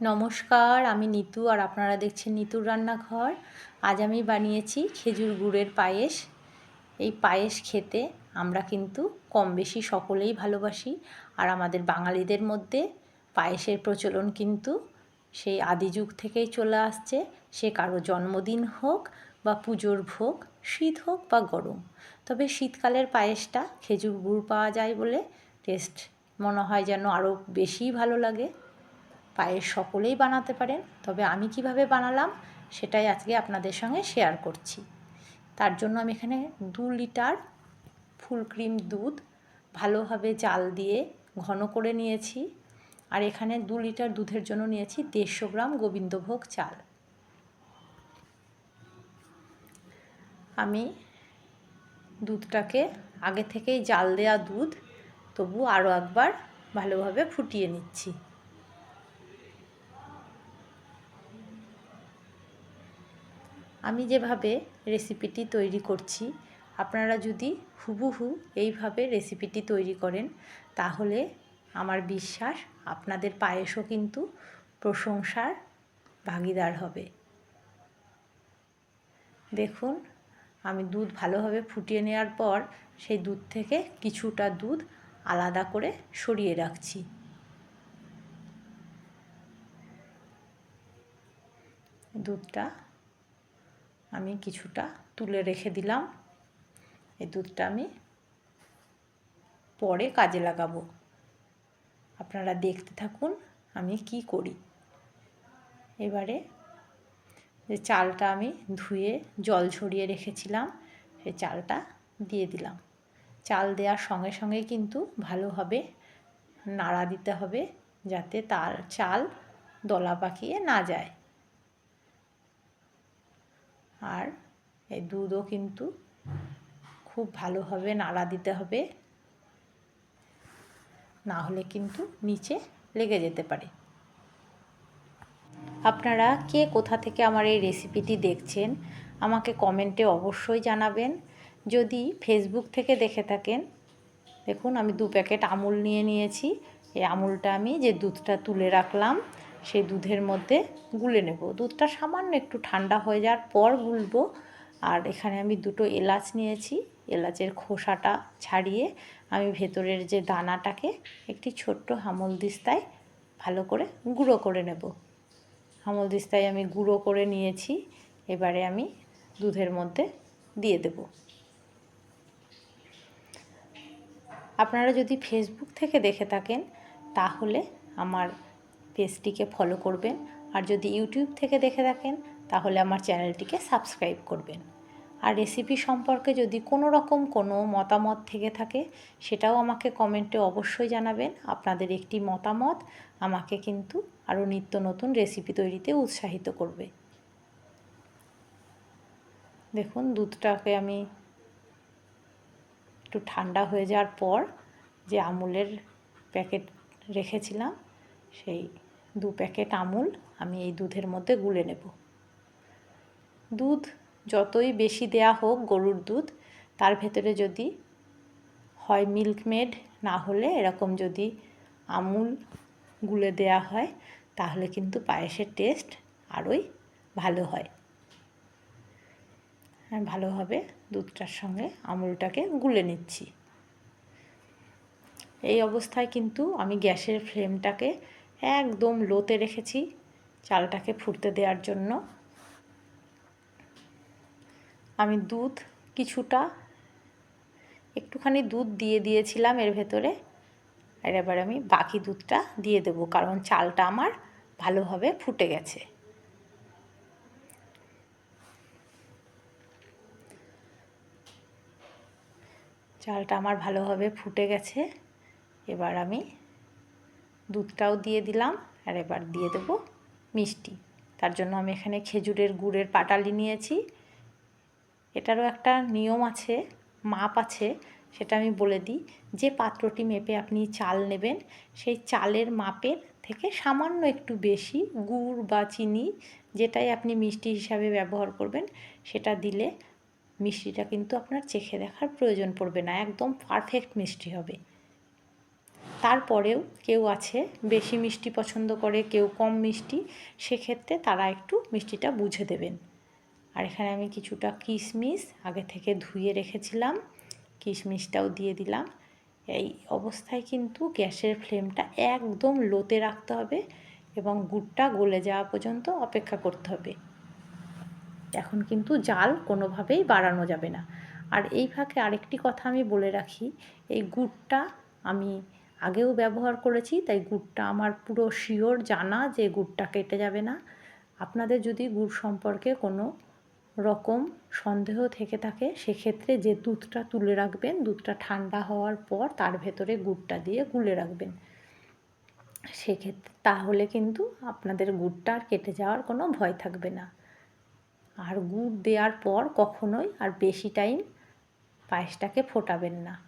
নমস্কার, আমি নিতু আর আপনারা দেখছেন নিতুর রান্নাঘর। আজ আমি বানিয়েছি খেজুর গুড়ের পায়েস। এই পায়েস খেতে আমরা কিন্তু কম বেশি সকলেই ভালোবাসি আর আমাদের বাঙালিদের মধ্যে পায়েসের প্রচলন কিন্তু সেই আদি যুগ থেকেই চলে আসছে। সে কারও জন্মদিন হোক বা পুজোর ভোগ, শীত হোক বা গরম। তবে শীতকালের পায়েসটা খেজুর গুড় পাওয়া যায় বলে টেস্ট মনে হয় যেন আরও বেশিই ভালো লাগে। পায়েস সকলেই বানাতে পারেন। তবে আমি কীভাবে বানালাম সেটাই আজকে আপনাদের সঙ্গে শেয়ার করছি। তার জন্য আমি এখানে দু লিটার ফুল ক্রিম দুধ ভালোভাবে জাল দিয়ে ঘন করে নিয়েছি। আর এখানে দু লিটার দুধের জন্য নিয়েছি দেড়শো গ্রাম গোবিন্দভোগ চাল। আমি দুধটাকে আগে থেকেই জাল দেওয়া দুধ, তবু আরও একবার ভালোভাবে ফুটিয়ে নিচ্ছি। আমি যেভাবে রেসিপিটি তৈরি করছি, আপনারা যদি হুবহু এইভাবে রেসিপিটি তৈরি করেন, তাহলে আমার বিশ্বাস আপনাদের পায়েসও কিন্তু প্রশংসার ভাগিদার হবে। দেখুন, আমি দুধ ভালোভাবে ফুটিয়ে নেওয়ার পর সেই দুধ থেকে কিছুটা দুধ আলাদা করে সরিয়ে রাখছি। দুধটা আমি কিছুটা তুলে রেখে দিলাম। এই দুধটা আমি পরে কাজে লাগাবো। আপনারা দেখতে থাকুন আমি কি করি। এবারে যে চালটা আমি ধুয়ে জল ঝরিয়ে রেখেছিলাম, সেই চালটা দিয়ে দিলাম। চাল দেওয়ার সঙ্গে সঙ্গে কিন্তু ভালোভাবে নাড়া দিতে হবে যাতে তার চাল দলা পাকিয়ে না যায়। আর এই দুধও কিন্তু খুব ভালোভাবে নাড়া দিতে হবে। না হলে কিন্তু নিচে লেগে যেতে পারে। আপনারা কে কোথা থেকে আমার এই রেসিপিটি দেখছেন, আমাকে কমেন্টে অবশ্যই জানাবেন। যদি ফেসবুক থেকে দেখে থাকেন, দেখুন আমি দু প্যাকেট আমুল নিয়ে নিয়েছি। এই আমুলটা আমি যে দুধটা তুলে রাখলাম সেই দুধের মধ্যে গুলে নেব। দুধটা সামান্য একটু ঠান্ডা হয়ে যাওয়ার পর গুলবো। আর এখানে আমি দুটো এলাচ নিয়েছি। এলাচের খোসাটা ছাড়িয়ে আমি ভেতরের যে দানাটাকে একটি ছোট্ট হামল দিস্তায় ভালো করে গুঁড়ো করে নেব। হামল দিস্তায় আমি গুঁড়ো করে নিয়েছি। এবারে আমি দুধের মধ্যে দিয়ে দেব। আপনারা যদি ফেসবুক থেকে দেখে থাকেন, তাহলে আমার পেজটিকে ফলো করবেন। আর যদি ইউটিউব থেকে দেখে থাকেন, তাহলে আমার চ্যানেলটিকে সাবস্ক্রাইব করবেন। আর রেসিপি সম্পর্কে যদি কোনো রকম কোনো মতামত থেকে থাকে, সেটাও আমাকে কমেন্টে অবশ্যই জানাবেন। আপনাদের একটি মতামত আমাকে কিন্তু আরও নিত্য নতুন রেসিপি তৈরিতে উৎসাহিত করবে। দেখুন, দুধটাকে আমি একটু ঠান্ডা হয়ে যাওয়ার পর যে আমুলের প্যাকেট রেখেছিলাম, সেই দু প্যাকেট আমুল আমি এই দুধের মধ্যে গুলে নেব। দুধ যতই বেশি দেয়া হোক গরুর দুধ, তার ভেতরে যদি হয় মিল্কমেড না হলে এরকম যদি আমুল গুলে দেয়া হয়, তাহলে কিন্তু পায়েসের টেস্ট আরোই ভালো হয়। ভালোভাবে দুধটার সঙ্গে আমুলটাকে গুলে নিচ্ছি। এই অবস্থায় কিন্তু আমি গ্যাসের ফ্লেমটাকে একদম লোতে রেখেছি চালটাকে ফুটতে দেওয়ার জন্য। আমি দুধ কিছুটা, একটুখানি দুধ দিয়ে দিয়েছিলাম এর ভেতরে। আর এবার আমি বাকি দুধটা দিয়ে দেবো, কারণ চালটা আমার ভালোভাবে ফুটে গেছে। চালটা আমার ভালোভাবে ফুটে গেছে। এবার আমি দুধটাও দিয়ে দিলাম আর এবার দিয়ে দেবো মিষ্টি। তার জন্য আমি এখানে খেজুরের গুড়ের পাটালি নিয়েছি। এটারও একটা নিয়ম আছে, মাপ আছে, সেটা আমি বলে দিই। যে পাত্রটি মেপে আপনি চাল নেবেন, সেই চালের মাপের থেকে সামান্য একটু বেশি গুড় বা চিনি, যেটাই আপনি মিষ্টি হিসাবে ব্যবহার করবেন, সেটা দিলে মিষ্টিটা কিন্তু আপনার চেখে দেখার প্রয়োজন পড়বে না, একদম পারফেক্ট মিষ্টি হবে। তারপরেও কেউ আছে, বেশি মিষ্টি পছন্দ করে, কেউ কম মিষ্টি, সেক্ষেত্রে তারা একটু মিষ্টিটা বুঝে দেবেন। আর এখানে আমি কিছুটা কিশমিশ আগে থেকে ধুয়ে রেখেছিলাম, কিশমিশটাও দিয়ে দিলাম। এই অবস্থায় কিন্তু গ্যাসের ফ্লেমটা একদম লোতে রাখতে হবে এবং গুড়টা গলে যাওয়া পর্যন্ত অপেক্ষা করতে হবে। এখন কিন্তু জাল কোনোভাবেই বাড়ানো যাবে না। আর এই ফাঁকে আরেকটি কথা আমি বলে রাখি, এই গুড়টা আমি আগেও ব্যবহার করেছি, তাই গুড়টা আমার পুরো শিওর জানা যে গুড়টা কেটে যাবে না। আপনাদের যদি গুড় সম্পর্কে কোনো রকম সন্দেহ থেকে থাকে, সেক্ষেত্রে যে দুধটা তুলে রাখবেন, দুধটা ঠান্ডা হওয়ার পর তার ভেতরে গুড়টা দিয়ে গুলে রাখবেন। সেক্ষেত্রে তাহলে কিন্তু আপনাদের গুড়টা আর কেটে যাওয়ার কোনো ভয় থাকবে না। আর গুড় দেওয়ার পর কখনোই আর বেশি টাইম পায়েসটাকে ফোটাবেন না।